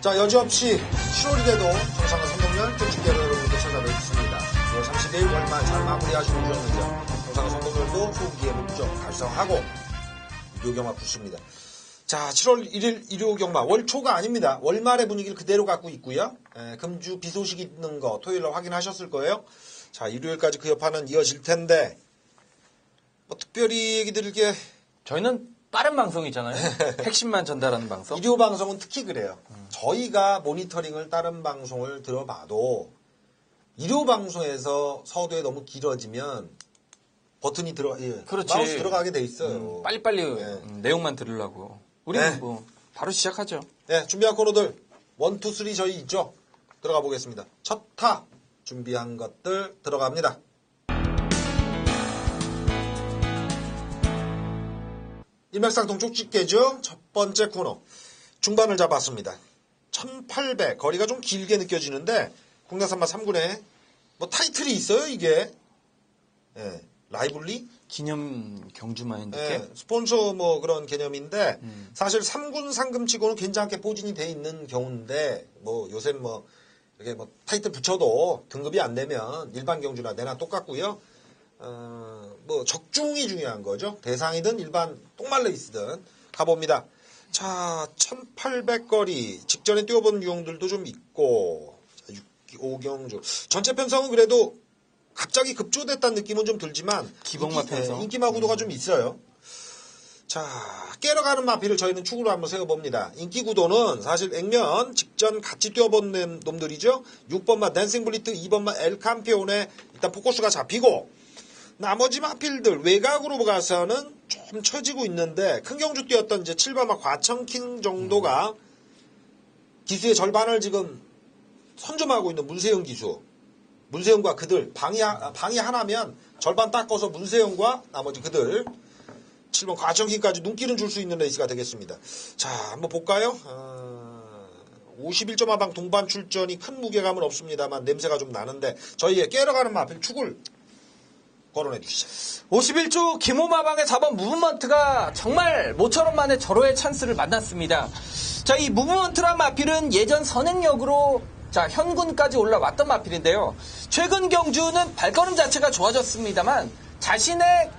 자, 여지없이 7월이 돼도 정상화 선동열 쪽집게로 여러분들 찾아뵙 습니다. 5월 30일 월말 잘 마무리하시고 오셨는지요. 정상화 선동열도 후기에 목적 달성하고 일요경마 붙습니다. 자, 7월 1일 일요경마 월초가 아닙니다. 월말의 분위기를 그대로 갖고 있고요. 에, 금주 비 소식 있는 거 토요일날 확인하셨을 거예요. 자, 일요일까지 그 여파는 이어질 텐데 뭐 특별히 얘기 드릴 게 저희는 빠른 방송이잖아요. 핵심만 전달하는 방송. 일요 방송은 특히 그래요. 저희가 모니터링을 다른 방송을 들어봐도 일요 방송에서 서두에 너무 길어지면 버튼이 들어 예, 그렇지. 마우스 들어가게 돼 있어요. 음, 빨리빨리 네. 음, 내용만 들으려고. 우리는 네. 뭐 바로 시작하죠. 네, 준비한 코너들 원, 투, 쓰리 저희 있죠. 들어가 보겠습니다. 첫 타 준비한 것들 들어갑니다. 일맥상통 쭉집게죠. 첫 번째 코너 중반을 잡았습니다. 1800 거리가 좀 길게 느껴지는데 국내산마 3군에 뭐 타이틀이 있어요 이게 예, 라이블리 기념 경주만 예. 스폰서 뭐 그런 개념인데 음. 사실 3군 상금치고는 괜찮게 포진이 돼 있는 경우인데 뭐 요새 뭐 이렇게 뭐 타이틀 붙여도 등급이 안 되면 일반 경주나 내나 똑같고요. 어, 뭐 적중이 중요한 거죠. 대상이든 일반 똥말레 있으든 가봅니다. 자, 1800거리 직전에 뛰어본 유형들도 좀 있고 자, 6, 5경주 전체 편성은 그래도 갑자기 급조됐다는 느낌은 좀 들지만 인기, 편성. 예, 인기 마 구도가 좀 있어요. 자, 깨러가는 마피를 저희는 축으로 한번 세워봅니다. 인기 구도는 사실 액면 직전 같이 뛰어본 놈- 놈들이죠. 6번마 댄싱 블리트, 2번마 엘 캄피온에 일단 포커스가 잡히고 나머지 마필들 외곽으로 가서는 좀 처지고 있는데 큰 경주 뛰었던 이제 7번마 과청킹 정도가 기수의 절반을 지금 선점하고 있는 문세영 기수. 문세영과 그들 방이 하- 방이 하나면 절반 닦아서 문세영과 나머지 그들 7번 과정기까지 눈길은 줄 수 있는 레이스가 되겠습니다. 자, 한번 볼까요? 어, 51.5방 동반 출전이 큰 무게감은 없습니다만 냄새가 좀 나는데 저희의 깨러 가는 마필 축을 거론해 주시죠. 51조 김호마방의 4번 무브먼트가 정말 모처럼 만에 절호의 찬스를 만났습니다. 자, 이 무브먼트란 마필은 예전 선행력으로 자, 현군까지 올라왔던 마필인데요. 최근 경주는 발걸음 자체가 좋아졌습니다만 자신의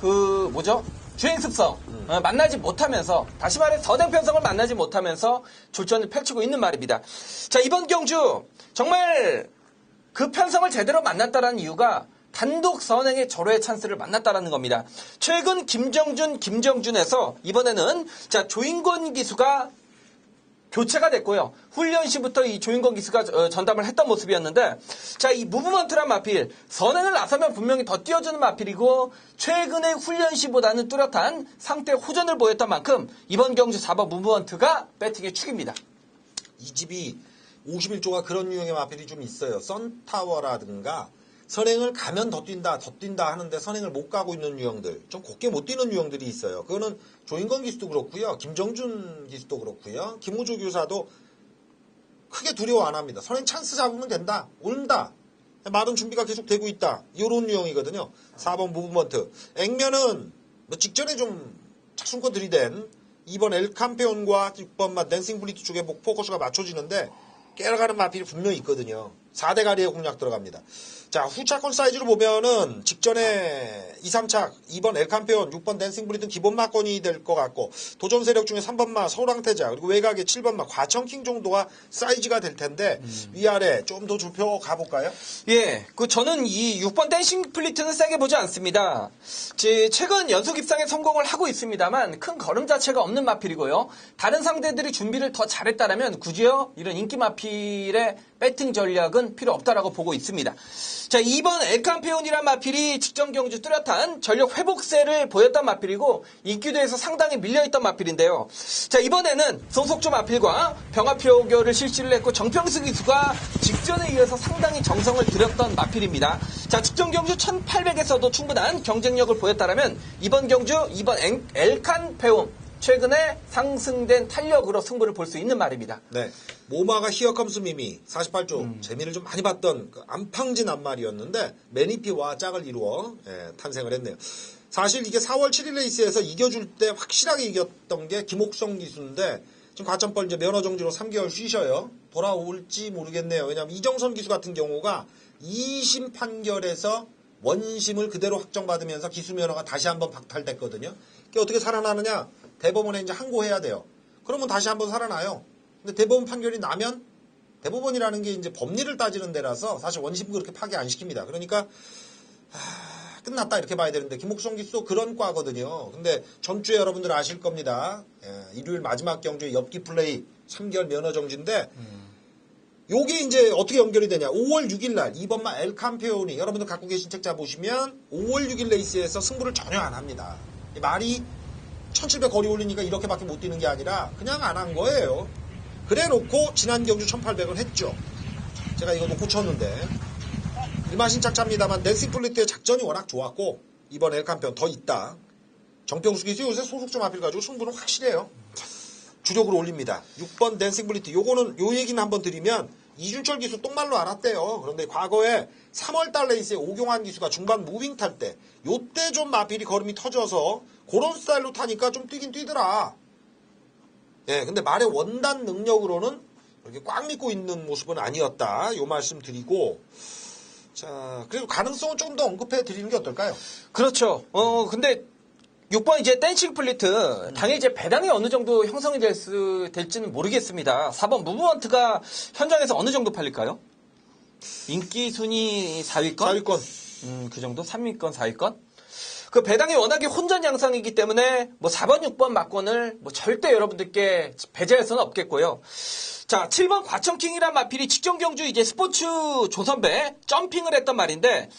그 뭐죠? 주행 습성 어, 만나지 못하면서 다시 말해 선행 편성을 만나지 못하면서 출전을 펼치고 있는 말입니다. 자, 이번 경주 정말 그 편성을 제대로 만났다라는 이유가 단독 선행의 절호의 찬스를 만났다라는 겁니다. 최근 김정준, 김정준에서 이번에는 자 조인권 기수가 교체가 됐고요. 훈련 시부터 이 조인권 기수가 어, 전담을 했던 모습이었는데 자 이 무브먼트란 마필 선행을 나서면 분명히 더 뛰어주는 마필이고 최근의 훈련 시보다는 뚜렷한 상태 호전을 보였던 만큼 이번 경주 4번 무브먼트가 배팅의 축입니다. 이 집이 51조가 그런 유형의 마필이 좀 있어요. 썬타워라든가 선행을 가면 더 뛴다, 더 뛴다 하는데 선행을 못 가고 있는 유형들, 좀 곱게 못 뛰는 유형들이 있어요. 그거는 조인건 기수도 그렇고요. 김정준 기수도 그렇고요. 김우조 교사도 크게 두려워 안 합니다. 선행 찬스 잡으면 된다. 온다. 말은 준비가 계속 되고 있다. 이런 유형이거든요. 4번 무브먼트. 액면은 뭐 직전에 좀 차순권 들이댄 2번 엘캄페온과 6번 마 댄싱 블리트 쪽에 목 포커스가 맞춰지는데 깨러가는 마필이 분명히 있거든요. 4대 가리의 공략 들어갑니다. 자, 후차권 사이즈로 보면은 직전에 2, 3착 2번 엘캄페온, 6번 댄싱 블리트는 기본 마건이 될 것 같고 도전 세력 중에 3번 마 서울항태자 그리고 외곽에 7번 마 과청킹 정도가 사이즈가 될 텐데 위아래 좀 더 좁혀 가볼까요? 예, 그 저는 이 6번 댄싱 플리트는 세게 보지 않습니다. 제 최근 연속 입상에 성공을 하고 있습니다만 큰 걸음 자체가 없는 마필이고요. 다른 상대들이 준비를 더 잘했다라면 굳이요 이런 인기 마필의 배팅 전략은 필요 없다라고 보고 있습니다. 자, 2번 엘캄페온이란 마필이 직전 경주 뚜렷한 전력 회복세를 보였던 마필이고 인기도에서 상당히 밀려있던 마필인데요. 자, 이번에는 소속주 마필과 병합표교를 실시를 했고 정평수 기수가 직전에 이어서 상당히 정성을 들였던 마필입니다. 자, 직전 경주 1800에서도 충분한 경쟁력을 보였다라면 이번 경주 2번 엘- 엘칸페온 최근에 상승된 탄력으로 승부를 볼 수 있는 말입니다. 네. 모마가 히어컴스 미미 48조 재미를 좀 많이 봤던 그 안팡진 앞말이었는데 매니피와 짝을 이루어 예, 탄생을 했네요. 사실 이게 4월 7일 레이스에서 이겨줄 때 확실하게 이겼던 게 김옥성 기수인데 지금 과천벌 이제 면허 정지로 3개월 쉬셔요. 돌아올지 모르겠네요. 왜냐하면 이정선 기수 같은 경우가 2심 판결에서 원심을 그대로 확정받으면서 기수 면허가 다시 한번 박탈됐거든요. 그게 어떻게 살아나느냐? 대법원에 이제 항고해야 돼요. 그러면 다시 한번 살아나요. 근데 대법원 판결이 나면 대법원이라는 게 이제 법리를 따지는 데라서 사실 원심 그렇게 파기 안 시킵니다. 그러니까 하, 끝났다 이렇게 봐야 되는데 김옥성 기수도 그런 과거든요. 근데 전주에 여러분들 아실 겁니다. 예, 일요일 마지막 경주에 엽기 플레이 3개월 면허 정지인데 요게 이제 어떻게 연결이 되냐. 5월 6일 날 이번마 엘 캠페온이 여러분들 갖고 계신 책자 보시면 5월 6일 레이스에서 승부를 전혀 안 합니다. 이 말이 1700 거리 올리니까 이렇게밖에 못 뛰는 게 아니라 그냥 안 한 거예요. 그래 놓고 지난 경주 1800을 했죠. 제가 이거 놓고 쳤는데 일마신 착자입니다만 낸시 플리트의 작전이 워낙 좋았고 이번 엘캄페온 더 있다. 정평수 기수 요새 소속 좀 앞을 가지고 승부는 확실해요. 주력으로 올립니다. 6번 댄싱 블리트. 요거는 요 얘기는 한번 드리면 이준철 기수 똥말로 알았대요. 그런데 과거에 3월달 레이스에 오경환 기수가 중반 무빙 탈 때 요때 좀 마필이 걸음이 터져서 그런 스타일로 타니까 좀 뛰긴 뛰더라. 예, 근데 말의 원단 능력으로는 이렇게 꽉 믿고 있는 모습은 아니었다. 요 말씀 드리고 자, 그래도 가능성은 좀 더 언급해 드리는 게 어떨까요? 그렇죠. 어, 근데 6번 이제 댄싱 플리트 당연히 이제 배당이 어느 정도 형성이 될 수, 될지는 모르겠습니다. 4번 무브먼트가 현장에서 어느 정도 팔릴까요? 인기 순위 4위권? 4위권. 음, 그 정도? 3위권, 4위권? 그 배당이 워낙에 혼전 양상이기 때문에 뭐 4번, 6번 막권을 뭐 절대 여러분들께 배제할 수는 없겠고요. 자, 7번 과천킹이란 마필이 직전 경주 이제 스포츠 조선배 점핑을 했던 말인데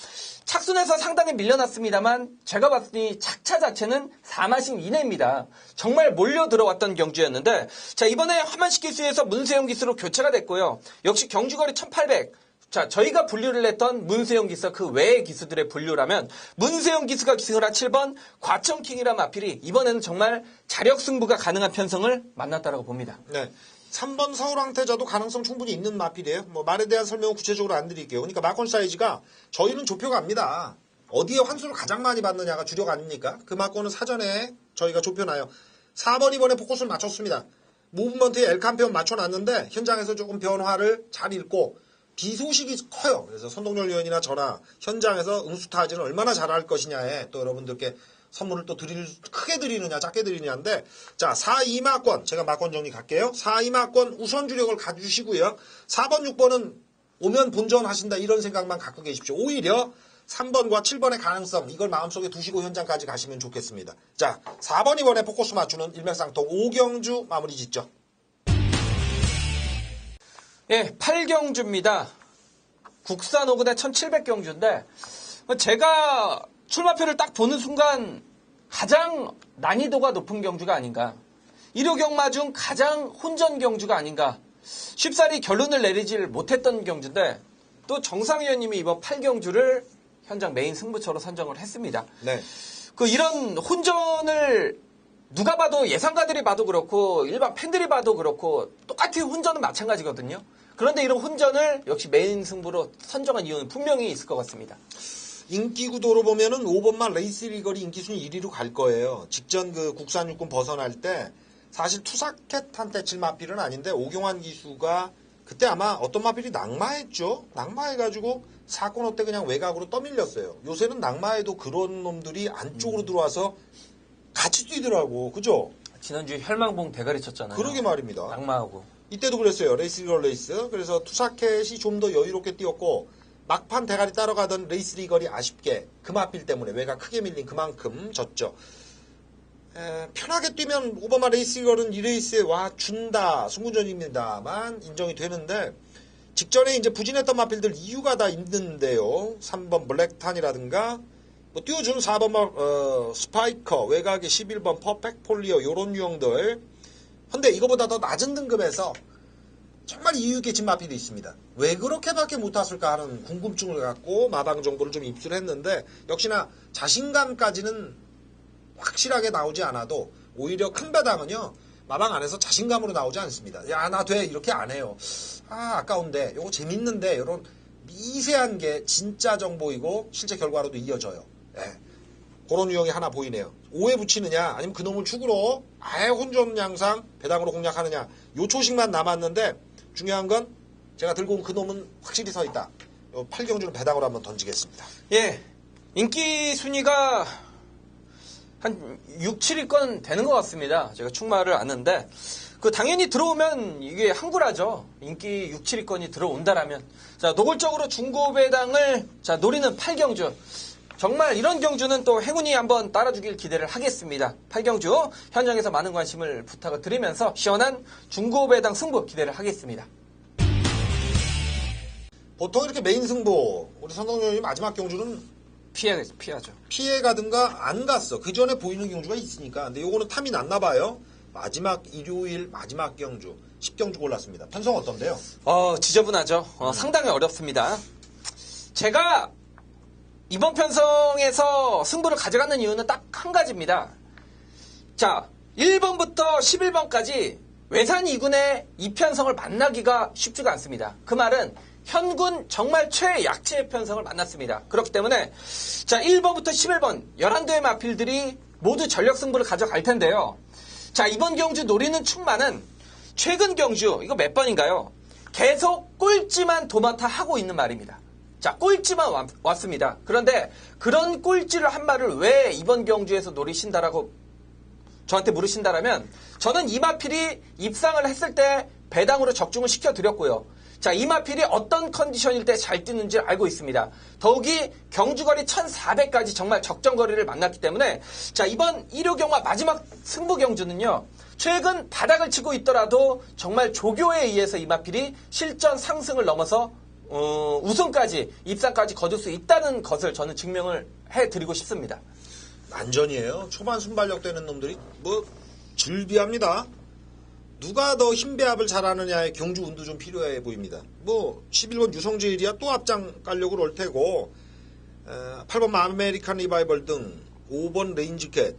착순에서 상당히 밀려났습니다만 제가 봤으니 착차 자체는 4마신 이내입니다. 정말 몰려 들어왔던 경주였는데 자, 이번에 화만식 기수에서 문세영 기수로 교체가 됐고요. 역시 경주거리 1800 자, 저희가 분류를 했던 문세영 기수 그 외의 기수들의 분류라면 문세영 기수가 기승을 한 7번 과천킹이란 마필이 이번에는 정말 자력 승부가 가능한 편성을 만났다라고 봅니다. 네. 3번 서울 황태자도 가능성 충분히 있는 마필이에요. 뭐 말에 대한 설명은 구체적으로 안 드릴게요. 그러니까 마콘 사이즈가 저희는 좁혀갑니다. 어디에 환수를 가장 많이 받느냐가 주력 아닙니까? 그 마콘은 사전에 저희가 좁혀놔요. 4번 이번에 포커스를 맞췄습니다. 무브먼트에 엘캄페온 맞춰놨는데 현장에서 조금 변화를 잘 읽고 비 소식이 커요. 그래서 선동열 위원이나 저나 현장에서 응수타진을 얼마나 잘할 것이냐에 또 여러분들께 선물을 또 드릴 크게 드리느냐 작게 드리느냐인데 자 4이마권 제가 마권 정리 갈게요. 4이마권 우선 주력을 가주시고요. 4번 6번은 오면 본전 하신다 이런 생각만 갖고 계십시오. 오히려 3번과 7번의 가능성 이걸 마음속에 두시고 현장까지 가시면 좋겠습니다. 자 4번 이번에 포커스 맞추는 일맥상통 오경주 마무리 짓죠. 예, 8경주입니다. 국산 오근의 1700경주인데 제가 출마표를 딱 보는 순간 가장 난이도가 높은 경주가 아닌가. 일요경마 중 가장 혼전 경주가 아닌가. 쉽사리 결론을 내리질 못했던 경주인데 또 정상 위원님이 이번 8경주를 현장 메인 승부처로 선정을 했습니다. 네. 그 이런 혼전을 누가 봐도 예상가들이 봐도 그렇고 일반 팬들이 봐도 그렇고 똑같이 혼전은 마찬가지거든요. 그런데 이런 혼전을 역시 메인 승부로 선정한 이유는 분명히 있을 것 같습니다. 인기 구도로 보면은 5번만 레이스 리거리 인기 순위 1위로 갈 거예요. 직전 그 국산 육군 벗어날 때 사실 투사켓한테 칠 마필은 아닌데 오경환 기수가 그때 아마 어떤 마필이 낙마했죠. 낙마해가지고 사건 어때 그냥 외곽으로 떠밀렸어요. 요새는 낙마해도 그런 놈들이 안쪽으로 들어와서 같이 뛰더라고. 그죠? 지난주에 혈망봉 대가리 쳤잖아요. 그러게 말입니다. 낙마하고. 이때도 그랬어요. 레이스 리거 레이스. 그래서 투사켓이 좀 더 여유롭게 뛰었고 막판 대가리 따라가던 레이스 리걸이 아쉽게 금합빌 때문에 외가 크게 밀린 그만큼 졌죠. 에, 편하게 뛰면 오바마 레이스 리걸은 이 레이스에 와 준다 승부전입니다만 인정이 되는데 직전에 이제 부진했던 마필들 이유가 다 있는데요. 3번 블랙탄이라든가 뭐 띄워준 4번 마- 어, 스파이커 외곽의 11번 퍼펙트 폴리어 요런 유형들 근데 이거보다 더 낮은 등급에서 정말 이유 있게 진 마필이 있습니다. 왜 그렇게밖에 못했을까 하는 궁금증을 갖고 마방 정보를 좀 입수를 했는데 역시나 자신감까지는 확실하게 나오지 않아도 오히려 큰 배당은요 마방 안에서 자신감으로 나오지 않습니다. 야 나 돼 이렇게 안 해요. 아 아까운데 요거 재밌는데 이런 미세한 게 진짜 정보이고 실제 결과로도 이어져요. 예. 그런 유형이 하나 보이네요. 오해 붙이느냐 아니면 그놈을 축으로 아예 혼전 양상 배당으로 공략하느냐 요 초식만 남았는데 중요한 건 제가 들고 온 그놈은 확실히 서 있다. 요 8경주는 배당으로 한번 던지겠습니다. 예. 인기 순위가 한 6, 7위권 되는 것 같습니다. 제가 충마를 아는데, 그 당연히 들어오면 이게 항구라죠. 인기 6, 7위권이 들어온다라면. 자, 노골적으로 중고 배당을 자, 노리는 8경주. 정말 이런 경주는 또 행운이 한번 따라주길 기대를 하겠습니다. 8경주 현장에서 많은 관심을 부탁을 드리면서 시원한 중고배당 승부 기대를 하겠습니다. 보통 이렇게 메인 승부 우리 선동열이 마지막 경주는 피해, 피하죠. 피해 가든가 안 갔어. 그 전에 보이는 경주가 있으니까. 근데 요거는 탐이 났나 봐요. 마지막 일요일 마지막 경주 10경주 골랐습니다. 편성 어떤데요? 어, 지저분하죠. 어, 상당히 어렵습니다. 제가 이번 편성에서 승부를 가져가는 이유는 딱 한 가지입니다. 자, 1번부터 11번까지 외산 2군의 이편성을 만나기가 쉽지가 않습니다. 그 말은 현군 정말 최약체의 편성을 만났습니다. 그렇기 때문에 자, 1번부터 11번 11도의 마필들이 모두 전력 승부를 가져갈 텐데요. 자, 이번 경주 노리는 충만은 최근 경주 이거 몇 번인가요? 계속 꼴찌만 도맡아 하고 있는 말입니다. 자, 꼴찌만 왔, 왔습니다. 그런데 그런 꼴찌를 한 말을 왜 이번 경주에서 노리신다라고 저한테 물으신다라면 저는 이마필이 입상을 했을 때 배당으로 적중을 시켜드렸고요. 자, 이마필이 어떤 컨디션일 때 잘 뛰는지 알고 있습니다. 더욱이 경주거리 1400까지 정말 적정거리를 만났기 때문에 자, 이번 1호 경마 마지막 승부 경주는요. 최근 바닥을 치고 있더라도 정말 조교에 의해서 이마필이 실전 상승을 넘어서 어, 우승까지 입상까지 거둘 수 있다는 것을 저는 증명을 해드리고 싶습니다. 난전이에요. 초반 순발력 되는 놈들이 뭐 즐비합니다. 누가 더 힘배합을 잘하느냐의 경주 운도 좀 필요해 보입니다. 뭐 11번 유성재일이야 또 앞장 깔려고 올 테고 에, 8번 아메리칸 리바이벌 등 5번 레인지캣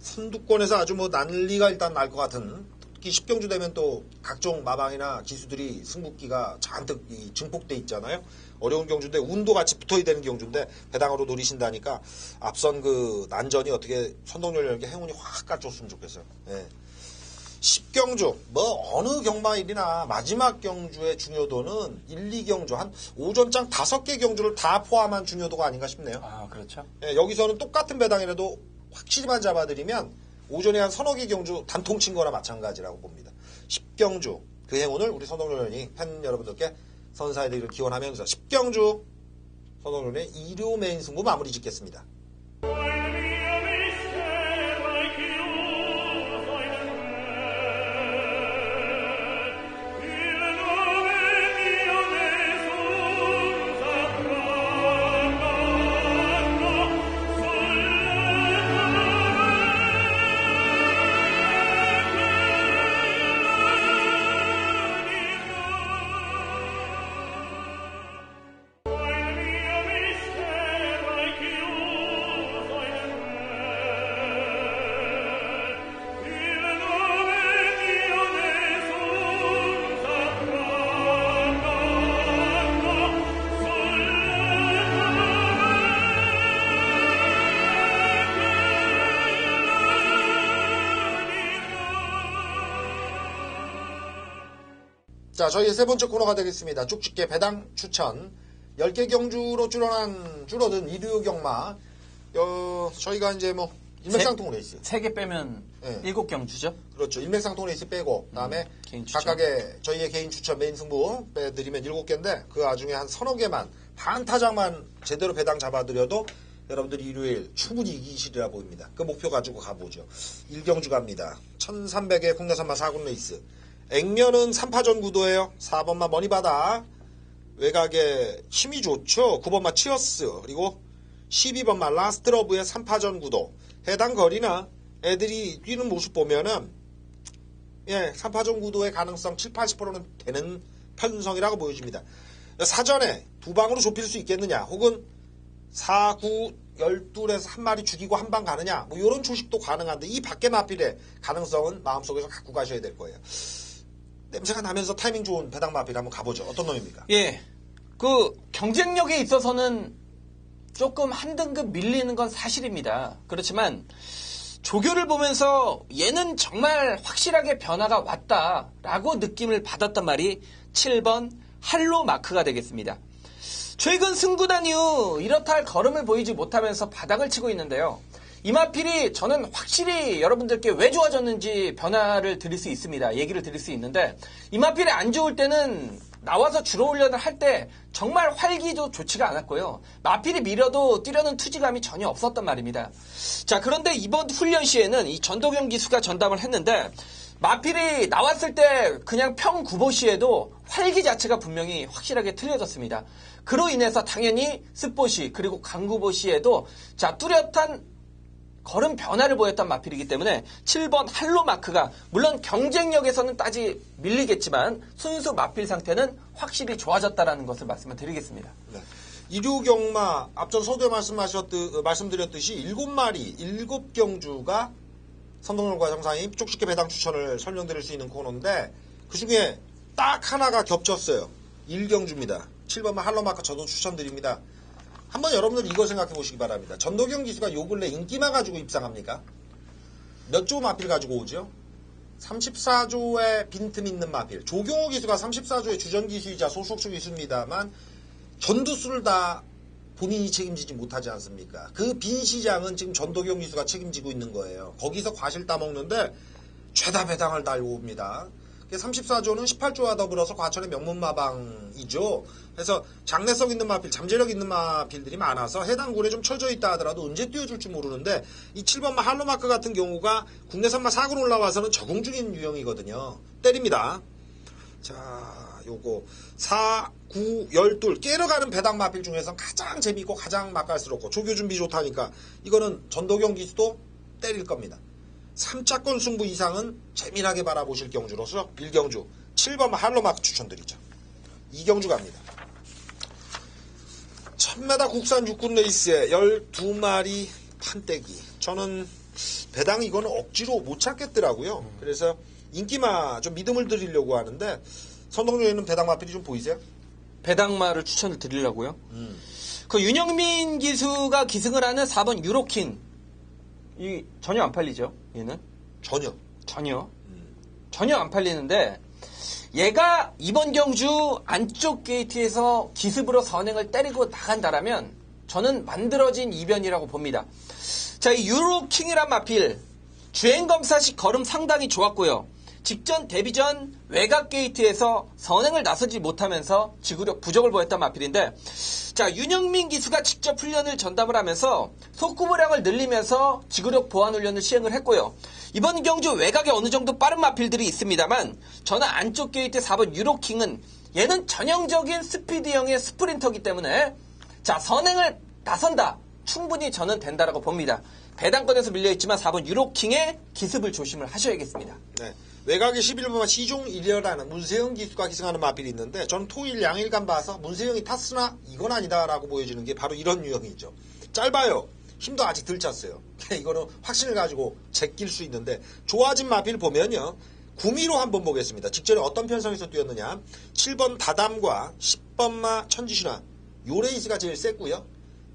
선두권에서 아주 뭐 난리가 일단 날 것 같은 특히 10경주 되면 또 각종 마방이나 기수들이 승부기가 잔뜩 이 증폭돼 있잖아요. 어려운 경주인데 운도 같이 붙어야 되는 경주인데 배당으로 노리신다니까 앞선 그 난전이 어떻게 선동열에게 행운이 확 까줬으면 좋겠어요. 예. 10경주 뭐 어느 경마일이나 마지막 경주의 중요도는 1, 2경주 한 오전장 5개 경주를 다 포함한 중요도가 아닌가 싶네요. 아, 그렇죠. 예, 여기서는 똑같은 배당이라도 확실히만 잡아드리면 오전에 한 서너 개 경주 단통 친 거나 마찬가지라고 봅니다. 10경주 그 행운을 우리 선동련이 팬 여러분들께 선사해드리길 기원하면서 10경주 선동련의 2류 메인 승부 마무리 짓겠습니다. 자, 저희의 세 번째 코너가 되겠습니다. 쭉쭉게 배당 추천. 10개 경주로 줄어난, 줄어든 일요 경마. 어, 저희가 이제 뭐, 일맥상통 레이스. 세 개 빼면 네. 일곱 경주죠. 그렇죠. 일맥상통 레이스 빼고, 그 다음에 추천. 각각의 저희의 개인 추천 메인 승부 빼드리면 7개인데, 그 와중에 한 서너 개만, 한 타장만 제대로 배당 잡아드려도 여러분들이 일요일 충분히 이기시리라 보입니다. 그 목표 가지고 가보죠. 일경주 갑니다. 1300의 국내 산마 4군 레이스. 액면은 3파전 구도예요. 4번마 머니바다. 외곽에 힘이 좋죠. 9번마 치어스. 그리고 12번마 라스트러브의 3파전 구도. 해당 거리나 애들이 뛰는 모습 보면은 예, 3파전 구도의 가능성 7, 80%는 되는 편성이라고 보여집니다. 사전에 두 방으로 좁힐 수 있겠느냐, 혹은 4, 9, 12에서 한 마리 죽이고 한 방 가느냐, 뭐 이런 초식도 가능한데 이 밖의 마필의 가능성은 마음속에서 갖고 가셔야 될 거예요. 냄새가 나면서 타이밍 좋은 배당 마필 한번 가보죠. 어떤 놈입니까? 예. 그 경쟁력에 있어서는 조금 한 등급 밀리는 건 사실입니다. 그렇지만 조교를 보면서 얘는 정말 확실하게 변화가 왔다라고 느낌을 받았단 말이 7번 할로 마크가 되겠습니다. 최근 승구단 이후 이렇다 할 걸음을 보이지 못하면서 바닥을 치고 있는데요. 이마필이 저는 확실히 여러분들께 왜 좋아졌는지 변화를 드릴 수 있습니다. 얘기를 드릴 수 있는데 이마필이 안 좋을 때는 나와서 주로 훈련을 할 때 정말 활기도 좋지가 않았고요. 마필이 밀어도 뛰려는 투지감이 전혀 없었단 말입니다. 자 그런데 이번 훈련 시에는 이 전도경 기수가 전담을 했는데 마필이 나왔을 때 그냥 평구보 시에도 활기 자체가 분명히 확실하게 틀려졌습니다. 그로 인해서 당연히 스포시 그리고 강구보 시에도 자 뚜렷한 걸음 변화를 보였던 마필이기 때문에 7번 할로 마크가 물론 경쟁력에서는 따지 밀리겠지만 순수 마필 상태는 확실히 좋아졌다라는 것을 말씀을 드리겠습니다. 네. 이류경마 앞전 서두에 말씀하셨듯 어, 말씀드렸듯이 일곱 마리 일곱 경주가 선동열과 정상이 쪽집게 배당 추천을 설명드릴 수 있는 코너인데 그 중에 딱 하나가 겹쳤어요. 1경주입니다. 7번만 할로마크 저도 추천드립니다. 한번 여러분들 이거 생각해 보시기 바랍니다. 전도경 기수가 요 근래 인기마 가지고 입상합니까? 몇 조 마필 가지고 오죠? 34조의 빈틈 있는 마필. 조경호 기수가 34조의 주전 기수이자 소속수 기수입니다만 전두수를 다 본인이 책임지지 못하지 않습니까? 그 빈 시장은 지금 전도경 기수가 책임지고 있는 거예요. 거기서 과실 따먹는데 죄다 배당을 달고 옵니다. 34조는 18조와 더불어서 과천의 명문마방이죠. 그래서 장래성 있는 마필, 잠재력 있는 마필들이 많아서 해당 군에 좀 처져 있다 하더라도 언제 뛰어줄지 모르는데 이 7번마 할로마크 같은 경우가 국내산마 4군 올라와서는 적응 중인 유형이거든요. 때립니다. 자, 요거 4, 9, 12 깨러가는 배당 마필 중에서 가장 재밌고 가장 맛깔스럽고 조교 준비 좋다니까 이거는 전도경 기수도 때릴 겁니다. 3차권 승부 이상은 재미나게 바라보실 경주로서 1경주 7번 할로마크 추천드리죠. 2경주 갑니다. 1000m 국산 육군 레이스에 12마리 판때기. 저는 배당 이거는 억지로 못 찾겠더라고요. 그래서 인기마 좀 믿음을 드리려고 하는데 선동료에는 배당 마필이 좀 보이세요? 배당마를 추천을 드리려고요. 음. 그 윤영민 기수가 기승을 하는 4번 유로킹 이 전혀 안 팔리죠. 얘는 전혀. 전혀 전혀 안 팔리는데 얘가 이번 경주 안쪽 게이트에서 기습으로 선행을 때리고 나간다라면 저는 만들어진 이변이라고 봅니다. 자, 이 유로킹이란 마필 주행 검사식 걸음 상당히 좋았고요. 직전 데뷔 전 외곽 게이트에서 선행을 나서지 못하면서 지구력 부족을 보였던 마필인데 자 윤영민 기수가 직접 훈련을 전담을 하면서 속구보량을 늘리면서 지구력 보완 훈련을 시행을 했고요. 이번 경주 외곽에 어느 정도 빠른 마필들이 있습니다만 저는 안쪽 게이트 4번 유로킹은 얘는 전형적인 스피드형의 스프린터기 때문에 자 선행을 나선다 충분히 저는 된다라고 봅니다. 배당권에서 밀려있지만 4번 유로킹의 기습을 조심을 하셔야겠습니다. 네. 외곽에 11번만 시종 1열라는 문세영 기수가 기승하는 마필이 있는데 저는 토일 양일간 봐서 문세영이 탔으나 이건 아니다라고 보여지는 게 바로 이런 유형이죠. 짧아요. 힘도 아직 덜 찼어요. 이거는 확신을 가지고 제낄 수 있는데 좋아진 마필 보면요. 구미로 한번 보겠습니다. 직전에 어떤 편성에서 뛰었느냐. 7번 다담과 10번 마 천지신화 요 레이스가 제일 셌고요.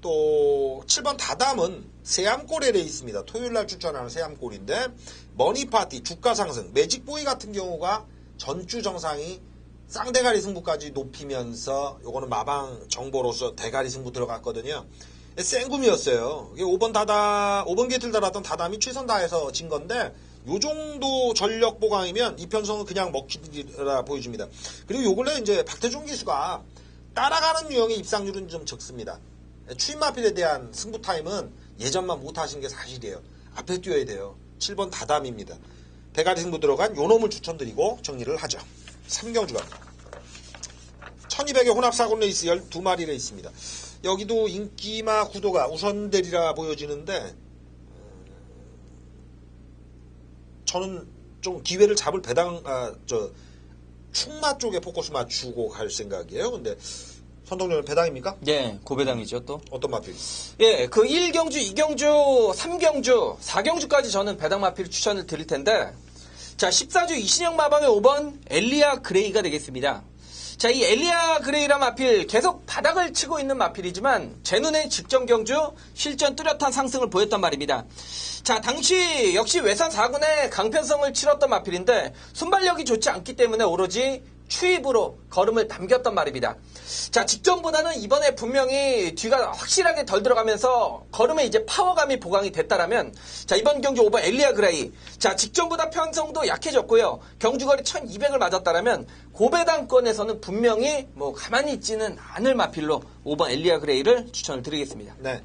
또 7번 다담은 세암골의 레이스입니다. 토요일날 출전하는 세암골인데 머니파티, 주가 상승, 매직보이 같은 경우가 전주 정상이 쌍대가리 승부까지 높이면서 요거는 마방 정보로서 대가리 승부 들어갔거든요. 생금이었어요. 이게 5번 다다, 5번 게이트를 달았던 다담이 최선 다해서 진 건데 요 정도 전력 보강이면 이 편성은 그냥 먹히라 보여줍니다. 그리고 요 근래 이제 박태종 기수가 따라가는 유형의 입상률은 좀 적습니다. 추임 마필에 대한 승부 타임은 예전만 못하신 게 사실이에요. 앞에 뛰어야 돼요. 7번 다담입니다. 대가리 승부 들어간 요 놈을 추천드리고 정리를 하죠. 3경주 갑니다. 1200의 혼합사군 레이스 12마리 레이스입니다. 여기도 인기마 구도가 우선되리라 보여지는데 음, 저는 좀 기회를 잡을 배당 아, 저 충마 쪽에 포커스 맞추고 갈 생각이에요. 근데 선동료는 배당입니까? 예, 고배당이죠 또. 어떤 마필? 예, 그 1경주, 2경주, 3경주, 4경주까지 저는 배당 마필 추천을 드릴 텐데, 자, 14주 이신영 마방의 5번 엘리아 그레이가 되겠습니다. 자, 이 엘리아 그레이라 마필 계속 바닥을 치고 있는 마필이지만 제 눈에 직전 경주 실전 뚜렷한 상승을 보였단 말입니다. 자, 당시 역시 외산 4군의 강편성을 치렀던 마필인데 순발력이 좋지 않기 때문에 오로지 추입으로 걸음을 남겼단 말입니다. 자, 직전보다는 이번에 분명히 뒤가 확실하게 덜 들어가면서 걸음에 이제 파워감이 보강이 됐다라면 자, 이번 경기 5번 엘리아 그레이. 자, 직전보다 편성도 약해졌고요. 경주거리 1200을 맞았다라면 고배당권에서는 분명히 뭐 가만히 있지는 않을 마필로 5번 엘리아 그레이를 추천을 드리겠습니다. 네.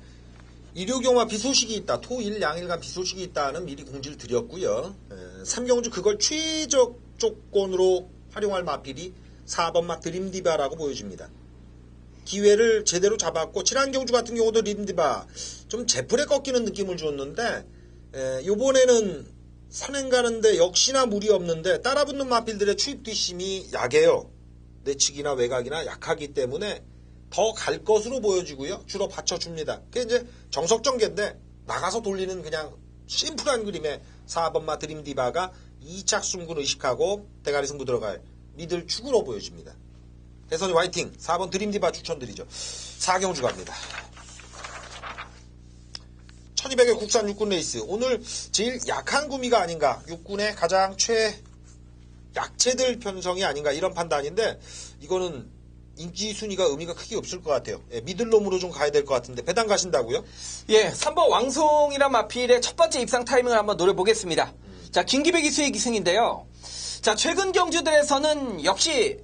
일요경화 비 소식이 있다. 토, 일, 양일간 비 소식이 있다는 미리 공지를 드렸고요. 에, 삼경주 그걸 최적 조건으로 활용할 마필이 4번 막 드림디바라고 보여집니다. 기회를 제대로 잡았고 칠한경주 같은 경우도 림디바 좀 제풀에 꺾이는 느낌을 줬는데 에, 요번에는 선행 가는데 역시나 무리 없는데 따라붙는 마필들의 추입 뒷심이 약해요. 내치기나 외곽이나 약하기 때문에 더 갈 것으로 보여지고요. 주로 받쳐줍니다. 그게 이제 정석전개인데 나가서 돌리는 그냥 심플한 그림의 4번마 드림디바가 2착 승군 의식하고 대가리 승부 들어갈 미들 축으로 보여집니다. 대선이 화이팅! 4번 드림디바 추천드리죠. 4경주 갑니다. 1200의 국산 육군 레이스. 오늘 제일 약한 구미가 아닌가. 육군의 가장 최 약체들 편성이 아닌가 이런 판단인데 이거는 인기 순위가 의미가 크게 없을 것 같아요. 예, 미들롬으로 좀 가야 될 것 같은데 배당 가신다고요? 예, 3번 왕송이란 마필의 첫 번째 입상 타이밍을 한번 노려보겠습니다. 자, 김기배 기수의 기승인데요. 자, 최근 경주들에서는 역시